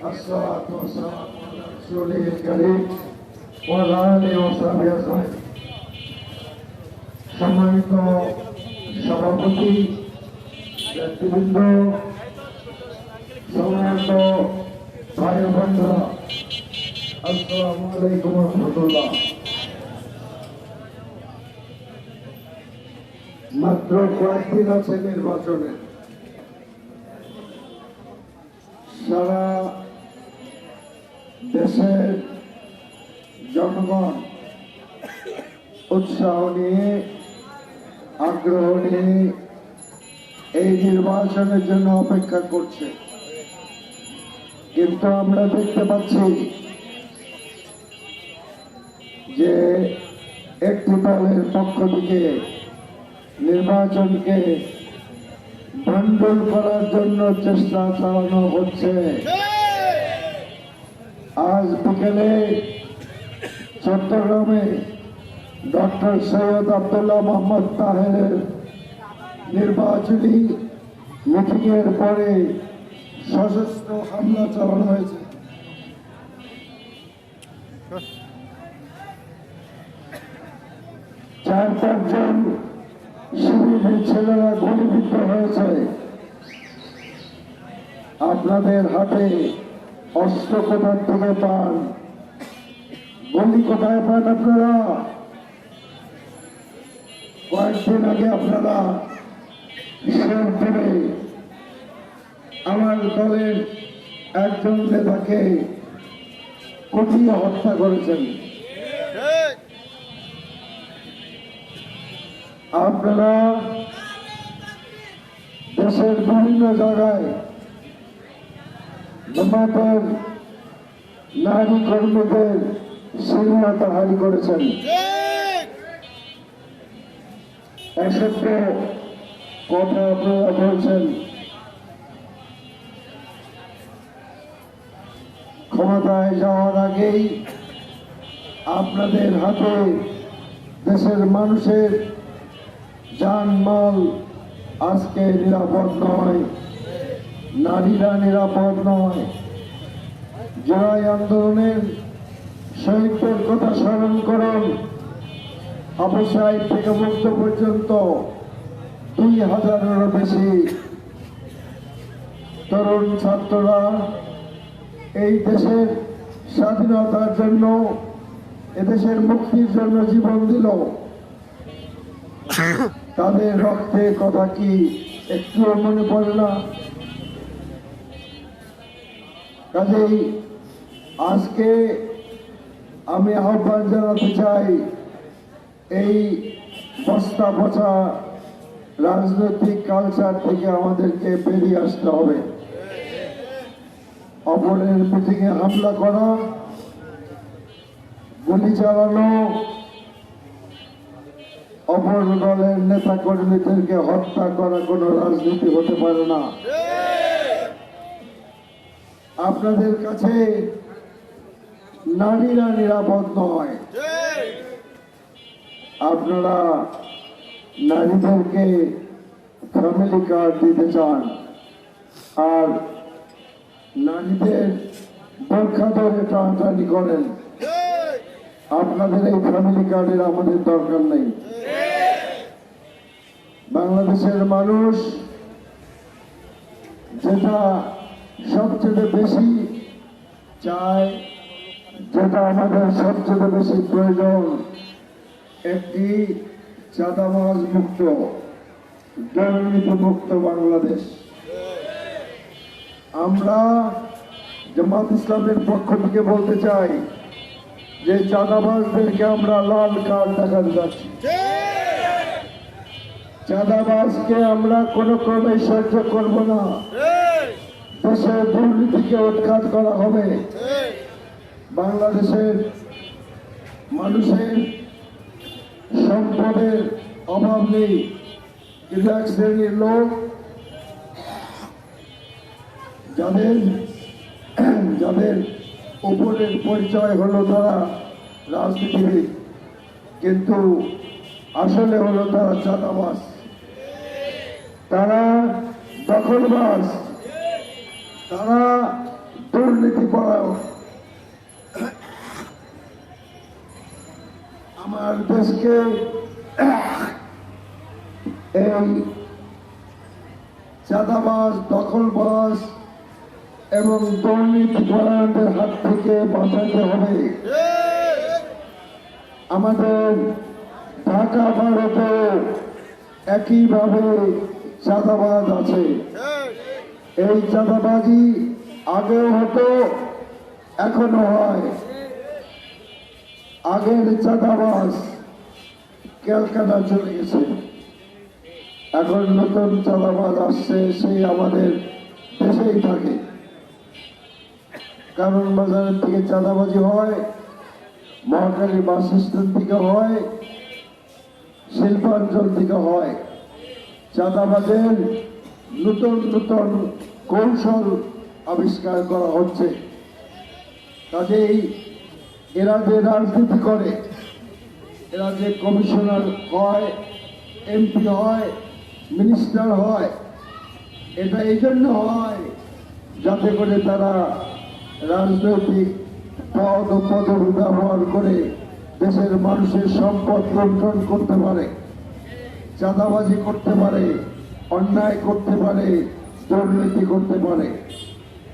الصلاة والسلام على رسوله الكريم وعلى آله وصحبه أجمعين সম্মানিত সভাপতি নেতৃবৃন্দ সম্মানিত ভাই ও বন্ধুরা আসসালামু আলাইকুম রহমতুল্লাহ মাত্র কয়েকদিন আছে নির্বাচনে সারা দেশের জনগণ উৎসাহ নিয়ে, আগ্রহ নিয়ে এই নির্বাচনের জন্য অপেক্ষা করছে। কিন্তু আমরা দেখতে পাচ্ছি যে একটি দলের পক্ষ থেকে নির্বাচনকে ভণ্ডুল করার জন্য চেষ্টা চালানো হচ্ছে। আজ বিকেলে চট্টগ্রামে ডক্টর সৈয়দ আবদুল্লাহ মোহাম্মদ তাহের নির্বাচনী মিটিংয়ের পরে সশস্ত্র হামলা চালানো হয়েছে। চার পাঁচজন শিবিরের ছেলেরা গুলিবিদ্ধ হয়েছে। আপনাদের হাতে অস্ত্র কোথার থেকে পান গুলি কোথায় পান আপনারা? কয়েকদিন আগে আপনারা শেরপুরে আমার দলের একজন নেতাকে কুপিয়ে হত্যা করেছেন। আপনারা দেশের বিভিন্ন জায়গায় জামাতের নারী কর্মীদের সিনেমাতে হারি করেছেন। অসত্য কথা আপনারা বলছেন। ক্ষমতায় যাওয়ার আগেই আপনাদের হাতে দেশের মানুষের জানমাল আজকে নিরাপদ নয়। নারীরা নিরাপদ নয়। জয় আন্দোলনের শহীদদের কথা স্মরণ করুন। অবসায় থেকে মুক্ত পর্যন্ত দুই হাজারেরও বেশি তরুণ ছাত্ররা এই দেশের স্বাধীনতার জন্য, এদেশের মুক্তির জন্য জীবন দিল। তাদের রক্তে কথা কি একটুও মনে পড়ে না? কাজেই আজকে আমি আহ্বান জানাতে চাই, এই বস্তা পচা রাজনৈতিক কালচার থেকে আমাদেরকে বেরিয়ে আসতে হবে। অপরের মিটিংয়ে হামলা করা, গুলি চালানো, অপর দলের নেতা কর্মীদেরকে হত্যা করা কোনো রাজনীতি হতে পারে না। আপনাদের কাছে নারীরা নিরাপদ নয়। আপনারা নারীদেরকে ফ্যামিলি কার্ড দিতে চান। আর নারীদের বোরখা ধরে করেন। আপনাদের এই ফ্যামিলি কার্ডের আমাদের দরকার নেই। বাংলাদেশের মানুষ যেটা সবচেয়ে বেশি চায় যেটা আমাদের সবচেয়ে বেশি প্রয়োজন, একটি চাঁদাবাজ মুক্ত, দুর্নীতি মুক্ত বাংলাদেশ। আমরা জামাত ইসলামের পক্ষ থেকে বলতে চাই যে চাঁদাবাজদেরকে আমরা লাল কার্ড দেখাতে যাচ্ছি। চাঁদাবাজকে আমরা কোনো ক্রমে সহ্য করব না। দেশের দুর্নীতিকে উৎখাত করা হবে। বাংলাদেশের মানুষের সম্পদের অভাব নেই। কিন্তু শ্রেণির লোক, যাদের যাদের উপরের পরিচয় হলো তারা রাজনীতিবিদ, কিন্তু আসলে হলো তারা চাঁদাবাস তারা দখলবাস তারা দুর্নীতি পরায়ণ। আমার দেশকে এই চাঁদাবাজ, দখলবাজ এবং দুর্নীতি পরায়ণদের হাত থেকে বাঁচাতে হবে। আমাদের ঢাকা ভারতে একইভাবে চাঁদাবাজ আছে। এই চাঁদাবাজি আগেও হতো, এখনও হয়। আগের চাঁদাবাজ ক্যালকাটা চলে গেছে। এখন নতুন চাঁদাবাজ আসছে, সেই আমাদের দেশেই থাকে। কারণ বাজারের থেকে চাঁদাবাজি হয়, মহাকালী বাস স্ট্যান্ড থেকে হয়, শিল্পাঞ্চল থেকে হয়। চাঁদাবাজের নতুন নতুন কৌশল আবিষ্কার করা হচ্ছে। কাজেই এরা যে রাজনীতি করে, এরা যে কমিশনার হয়, এমপি হয়, মিনিস্টার হয়, এটা এই জন্য হয় যাতে করে তারা রাজনৈতিক পদ ও পদবি ব্যবহার করে দেশের মানুষের সম্পদ লুণ্ঠন করতে পারে, চাঁদাবাজি করতে পারে অন্যায় করতে পারে, দুর্নীতি করতে পারে।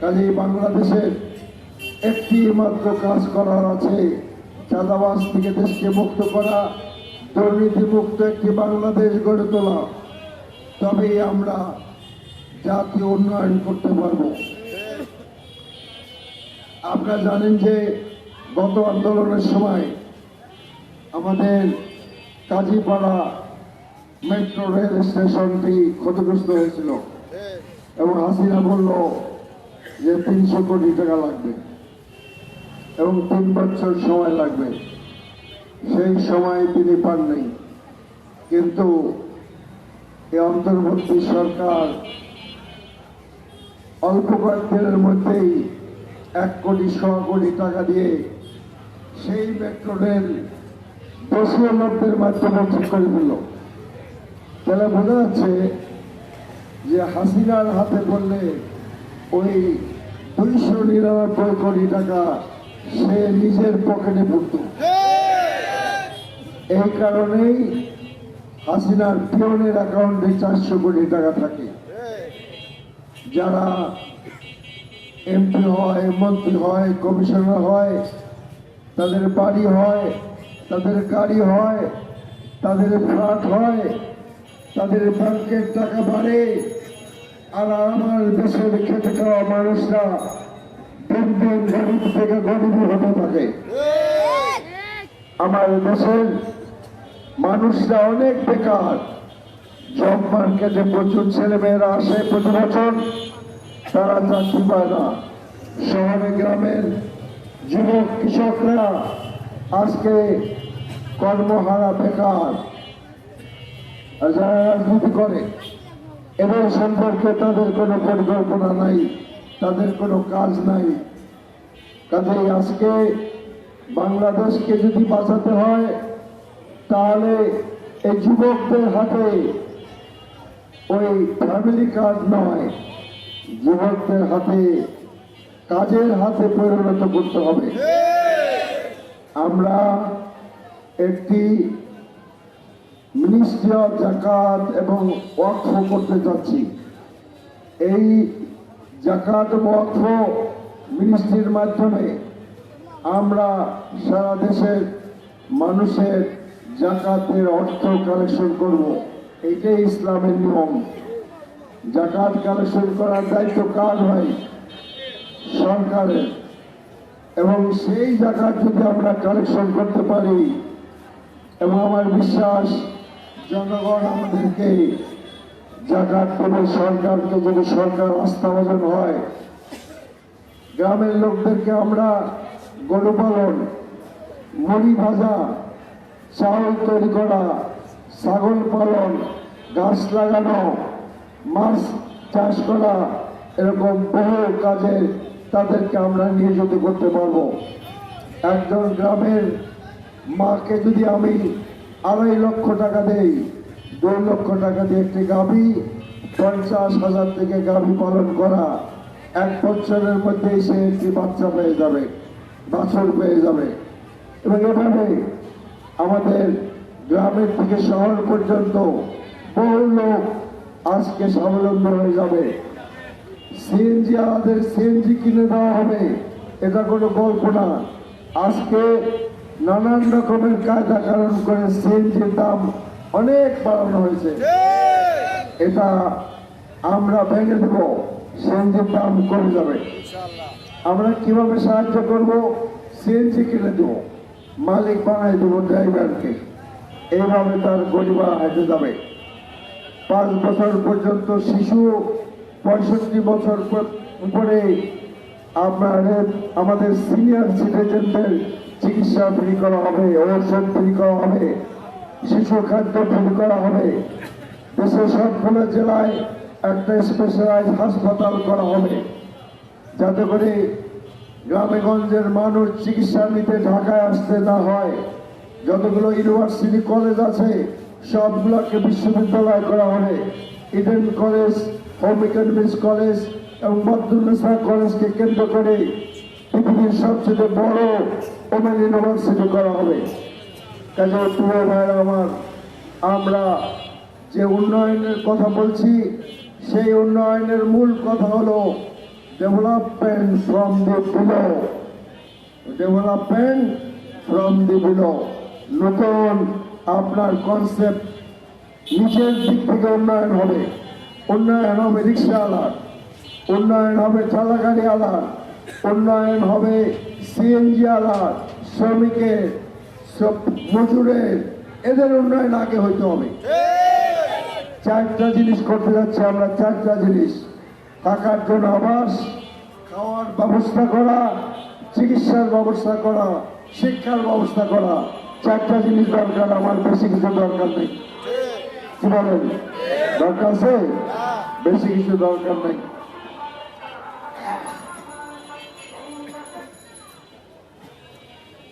কাজেই বাংলাদেশের একটি মাত্র কাজ করার আছে, চাঁদাবাজ থেকে দেশকে মুক্ত করা দুর্নীতি মুক্ত একটি বাংলাদেশ গড়ে তোলা। তবেই আমরা জাতীয় উন্নয়ন করতে পারব। আপনারা জানেন যে গত আন্দোলনের সময় আমাদের কাজীপাড়া মেট্রো রেল স্টেশনটি ক্ষতিগ্রস্ত হয়েছিল। এবং হাসিনা বলল যে তিনশো কোটি টাকা লাগবে। এবং তিন বছর সময় লাগবে। সেই সময় তিনি পাননি। কিন্তু এই অন্তর্বর্তী সরকার অল্প কয়েকদিনের মধ্যেই এক কোটি ছ কোটি টাকা দিয়ে সেই মেট্রো রেল দশীয় লোকদের মাধ্যমে ঠিক করে দিল তাহলে বোঝা যাচ্ছে যে হাসিনার হাতে বললে ওই দুইশো নিরানব্বই কোটি টাকা সে নিজের পকেটে পড়ত এই কারণেই হাসিনার পিয়নের অ্যাকাউন্টে চারশো কোটি টাকা থাকে। যারা এমপি হয় মন্ত্রী হয় কমিশনার হয় তাদের বাড়ি হয় তাদের গাড়ি হয় তাদের ফ্ল্যাট হয় তাদের ব্যাংকের টাকা বাড়ে, আর আমার দেশের খেটে খাওয়া মানুষরা দিন দিন গরিব থেকে গরিবই হতে থাকে। আমার দেশের মানুষরা অনেক বেকার। জব মার্কেটে প্রচুর ছেলেমেয়েরা আসে প্রতি বছর, তারা চাকরি পায় না। শহরে গ্রামের যুবক, কৃষকরা আজকে কর্মহারা বেকার। যারা রাজনীতি করে এদের সম্পর্কে তাদের কোনো পরিকল্পনা নাই তাদের কোনো কাজ নাই। কাজেই আজকে বাংলাদেশকে যদি বাঁচাতে হয় তাহলে এই যুবকদের হাতে ওই ফ্যামিলি কার্ড নয় যুবকদের হাতে কাজের হাতে পরিণত করতে হবে। আমরা একটি মিনিস্ট্রি অফ জাকাত এবং ওয়াকফ করতে যাচ্ছি। এই জাকাত ওয়াকফ মিনিস্ট্রির মাধ্যমে আমরা সারা দেশের মানুষের জাকাতের অর্থ কালেকশন করব। এটাই ইসলামের নিয়ম। জাকাত কালেকশন করার দায়িত্ব কার হয় সরকারের। এবং সেই জাকাত যদি আমরা কালেকশন করতে পারি, এবং আমার বিশ্বাস জনগণ আমাদেরকে জাকাত করে সরকারকে যদি সরকার আস্থাভাজন হয়, গ্রামের লোকদেরকে আমরা গরু পালন মুড়ি ভাজা চাউল তৈরি করা, ছাগল পালন, গাছ লাগানো, মাছ চাষ করা, এরকম বহু কাজে তাদেরকে আমরা নিয়োজিত করতে পারব। একজন গ্রামের মাকে যদি আমি আড়াই লক্ষ টাকা দেই। দুই লক্ষ টাকা দিয়ে একটি গাভী, পঞ্চাশ হাজার থেকে গাভী পালন করা। এক বছরের মধ্যেই সে একটি বাচ্চা পেয়ে যাবে, বাছর পেয়ে যাবে। এবং এভাবে আমাদের গ্রামের থেকে শহর পর্যন্ত বহু লোক আজকে স্বাবলম্বী হয়ে যাবে। সিএনজি, আমাদের সিএনজি কিনে দেওয়া হবে, এটা কোনো গল্প না। আজকে নানান রকমের কায়দা কারণ করে সিএনজির দাম অনেক বাড়ানো হয়েছে। এটা আমরা ভেঙে দেব সিএনজির দাম কমে যাবে? আমরা কীভাবে সাহায্য করব? সিএনজি কিনে দেব মালিক বানাই দেবো ড্রাইভারকে। এইভাবে তার গরিবা হেঁটে যাবে। পাঁচ বছর পর্যন্ত শিশু পঁয়ষট্টি বছর উপরে আপনার আমাদের সিনিয়র সিটিজেনদের চিকিৎসা ফ্রি করা হবে, ঔষধ ফ্রি করা হবে, শিশু খাদ্য ফ্রি করা হবে। দেশের সবগুলো জেলায় একটা স্পেশালাইজ হাসপাতাল করা হবে। যাতে করে গ্রামেগঞ্জের মানুষ চিকিৎসা নিতে ঢাকায় আসতে না হয়। যতগুলো ইউনিভার্সিটি কলেজ আছে, সবগুলোকে বিশ্ববিদ্যালয় করা হবে। Eden college, home economics college এবং মদ্দুন্নেসা কলেজকে কেন্দ্র করে পৃথিবীর সবচেয়ে বড় ওমেন ইউনিভার্সিটি করা হবে। কাজে প্রিয় ভাইরা আমার, আমরা যে উন্নয়নের কথা বলছি, সেই উন্নয়নের মূল কথা হলো development from the below development from the below নতুন আপনার কনসেপ্ট নিচের দিক থেকে উন্নয়ন হবে। উন্নয়ন হবে রিক্সাওয়ালার, উন্নয়ন হবে চালাগাড়ি আলার উন্নয়ন হবে সিএনজি আলার শ্রমিকের মজুরের এদের উন্নয়ন আগে হইতে হবে। চারটা জিনিস করতে যাচ্ছে আমরা চারটা জিনিস। থাকার জন্য আবাস খাওয়ার ব্যবস্থা করা চিকিৎসার ব্যবস্থা করা শিক্ষার ব্যবস্থা করা। চারটা জিনিস দরকার আমার বেশি কিছু দরকার নেই। কি বলেন? দরকার আছে? বেশি কিছু দরকার নেই।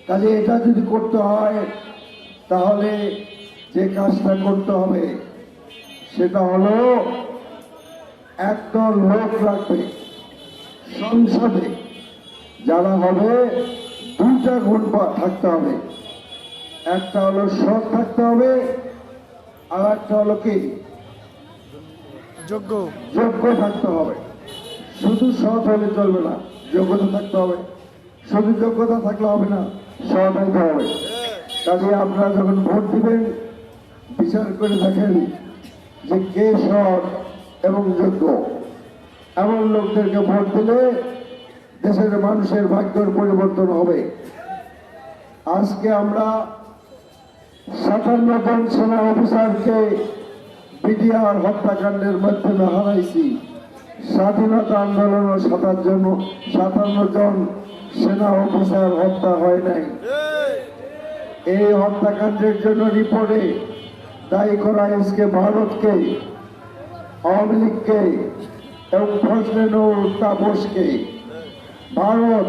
কাজে এটা যদি করতে হয় তাহলে যে কাজটা করতে হবে সেটা হলো একদল লোক রাখবে সংসদে যারা হবে দুইটা গুণ থাকতে হবে। একটা হলো সৎ থাকতে হবে আর একটা হলো কি? যোগ্য। যোগ্য থাকতে হবে। শুধু সৎ হলে চলবে না যোগ্যতা থাকতে হবে। শুধু যোগ্যতা থাকলে হবে না। হইতে হবে। কাজে আপনারা যখন ভোট দিবেন, বিচার করে দেখেন যে কে সৎ এবং যোগ্য। এমন লোকদেরকে ভোট দিলে দেশের মানুষের ভাগ্যের পরিবর্তন হবে। আজকে আমরা সাতান্ন জন সেনা অফিসারকে বিডিআর হত্যাকাণ্ডের মাধ্যমে হারাইছি। স্বাধীনতা আন্দোলন সাতার জন্য সাতান্ন জন সেনা অফিসার হত্যা হয় নাই। এই হত্যাকাণ্ডের জন্য রিপোর্টে দায়ী করা হয়েছে ভারতকে, আওয়ামী লীগকে, এবং ফজলেনুর তাপসকে ভারত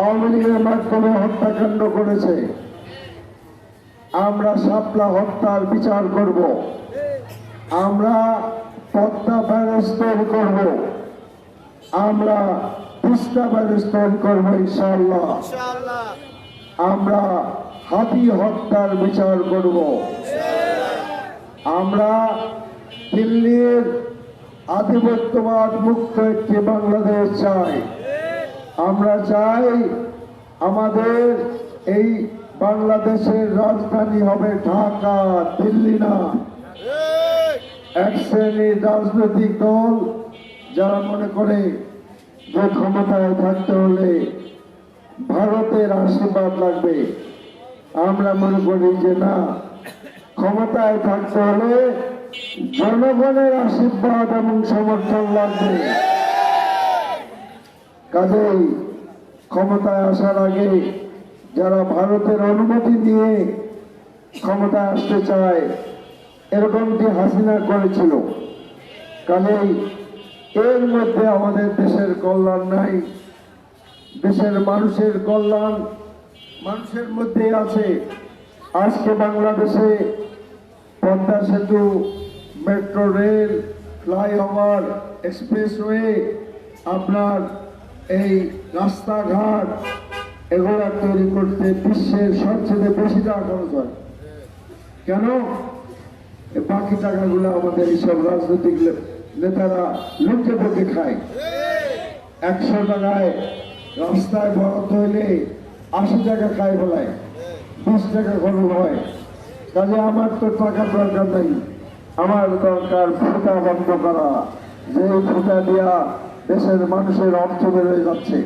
আওয়ামী লীগের মাধ্যমে হত্যাকাণ্ড করেছে। আমরা শাপলা হত্যার বিচার করব। আমরা পদ্মা ব্যারেজ করব। আমরা ব্যারেজ তৈরি করব ইনশাল্লাহ ইনশাআল্লাহ। আমরা হাতি হত্যার বিচার করব। আমরা দিল্লির আধিপত্যবাদ মুক্ত একটি বাংলাদেশ চাই। আমরা চাই আমাদের এই বাংলাদেশের রাজধানী হবে ঢাকা দিল্লি না। এক শ্রেণির রাজনৈতিক দল যারা মনে করে যে ক্ষমতায় থাকতে হলে ভারতের আশীর্বাদ লাগবে। আমরা মনে করি যে না, ক্ষমতায় থাকতে হলে জনগণের আশীর্বাদ এবং সমর্থন লাগবে। কাজেই ক্ষমতায় আসার আগে যারা ভারতের অনুমতি নিয়ে ক্ষমতায় আসতে চায়, এরকমটি হাসিনা করেছিল। কাজেই এর মধ্যে আমাদের দেশের কল্যাণ নাই। দেশের মানুষের কল্যাণ মানুষের মধ্যে আছে। আজকে বাংলাদেশে পদ্মা সেতু, মেট্রো রেল, ফ্লাইওভার, এক্সপ্রেসওয়ে, আপনার এই রাস্তাঘাট, এগুলা তৈরি করতে বিশ্বের সবচেয়ে বেশি টাকা খরচ হয়। কেন? বাকি টাকাগুলো আমাদের এইসব রাজনৈতিক নেতারা লুটে পুটে খায়। একশো টাকায় রাস্তায় বরাদ্দ হইলে আশি টাকা খায় বলায়, বিশ টাকা খরচ হয়। কাজে আমার তো টাকার দরকার নেই, আমার দরকার ফুটা বন্ধ করা। যে ফুটা দিয়া দেশের মানুষের অর্থ বেড়ে যাচ্ছে।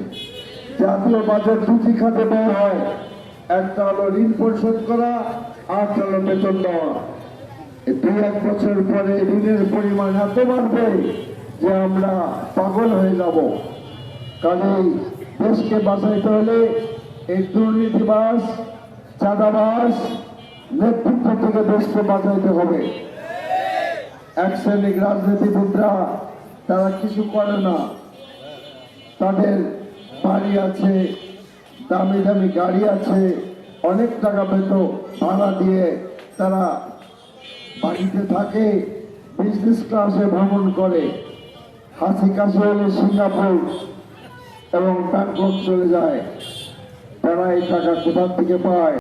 জাতীয় বাজেট দুটি খাতে ব্যয় হয়, একটা হলো ঋণ পরিশোধ করা, আর একটা হলো বেতন দেওয়া। দুই এক বছর পরে ঋণের পরিমাণ এত বাড়বে যে আমরা পাগল হয়ে যাব। কাজেই দেশকে বাঁচাইতে হলে এই দুর্নীতিবাস চাঁদাবাস নেতৃত্ব থেকে দেশকে বাঁচাইতে হবে। এক শ্রেণির রাজনীতিবিদরা তারা কিছু করে না। তাদের বাড়ি আছে, দামি দামি গাড়ি আছে, অনেক টাকা পেত, ভাড়া দিয়ে তারা বাড়িতে থাকে বিজনেস ক্লাসে ভ্রমণ করে, হাসি কাছে হলে সিঙ্গাপুর এবং ব্যাংকক চলে যায়। তারা এই টাকা কোথার থেকে পায়?